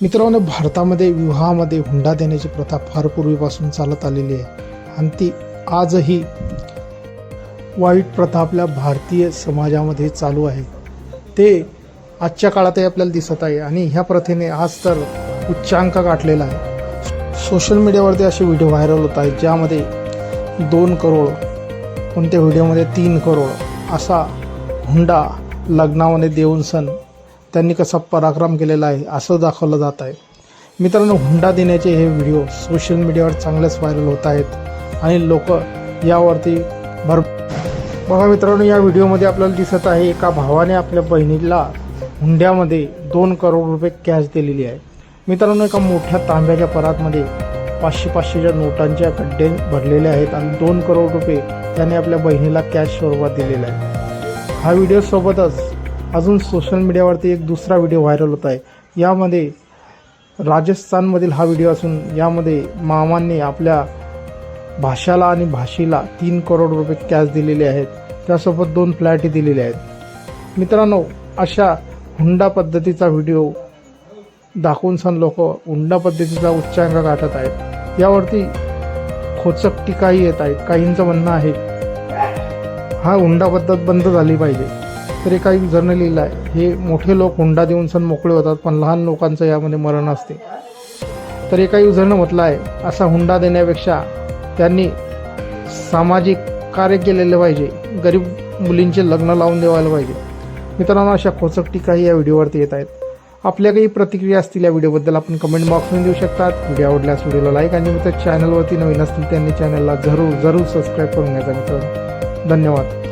मित्रांनो भारतामध्ये विवाहामध्ये हुंडा देण्याची प्रथा फार पूर्वीपासून चालत आलेली आहे. आणि ती आजही वाईट प्रथा आपल्या भारतीय समाजामध्ये चालू आहे. ते आजच्या काळातही आपल्याला दिसत आहे आणि ह्या प्रथेने आज तर उच्चांक गाठलेला आहे. सोशल मीडियावरती असे व्हिडिओ व्हायरल होत आहेत ज्यामध्ये दोन करोड कोणत्या व्हिडिओमध्ये तीन करोड असा हुंडा लग्नामध्ये देऊन सण त्यांनी कसा पराक्रम केलेला आहे असं दाखवलं जात आहे. मित्रांनो हुंडा देण्याचे हे व्हिडिओ सोशल मीडियावर चांगलेच व्हायरल होत आहेत आणि लोक यावरती भर बघा मित्रांनो या व्हिडिओमध्ये आपल्याला दिसत आहे एका भावाने आपल्या बहिणीला हुंड्यामध्ये दोन करोड रुपये कॅश दिलेली आहे. मित्रांनो एका मोठ्या तांब्याच्या परातमध्ये पाचशे पाचशेच्या नोटांच्या खड्डे भरलेले आहेत आणि दोन करोड रुपये त्याने आपल्या बहिणीला कॅश स्वरूपात दिलेला आहे. हा व्हिडिओ सोबतच अजून सोशल मीडियावरती एक दुसरा व्हिडिओ व्हायरल होत आहे. यामध्ये राजस्थानमधील हा व्हिडिओ असून यामध्ये मामांनी आपल्या भाषाला आणि भाषेला तीन करोड रुपये कॅश दिलेले आहेत. त्यासोबत दोन फ्लॅटही दिलेले आहेत. मित्रांनो अशा हुंडा पद्धतीचा व्हिडिओ दाखवून सण लोक हुंडा पद्धतीचा उच्चांक गाठत आहेत. यावरती खोचक टीकाही येत आहेत. काहींचं म्हणणं आहे हा हुंडा पद्धत बंद झाली पाहिजे. तरी काही जण लिहिलं आहे. हे मोठे लोक हुंडा देऊन सण मोकळे होतात पण लहान लोकांचं यामध्ये मरण असते. तर एका युजरनं म्हटलं आहे असा हुंडा देण्यापेक्षा त्यांनी सामाजिक कार्य केलेले पाहिजे गरीब मुलींचे लग्न लावून देवायला पाहिजे. मित्रांनो अशा खोचक टीकाही या व्हिडिओवरती येत आहेत. आपल्या काही प्रतिक्रिया असतील या व्हिडिओबद्दल आपण कमेंट बॉक्समध्ये देऊ शकतात. व्हिडिओ आवडल्यास व्हिडिओला लाईक आणि मित्र चॅनलवरती नवीन असतील त्यांनी चॅनलला जरूर जरूर सबस्क्राईब करून घ्यायचा मित्रांनो. धन्यवाद.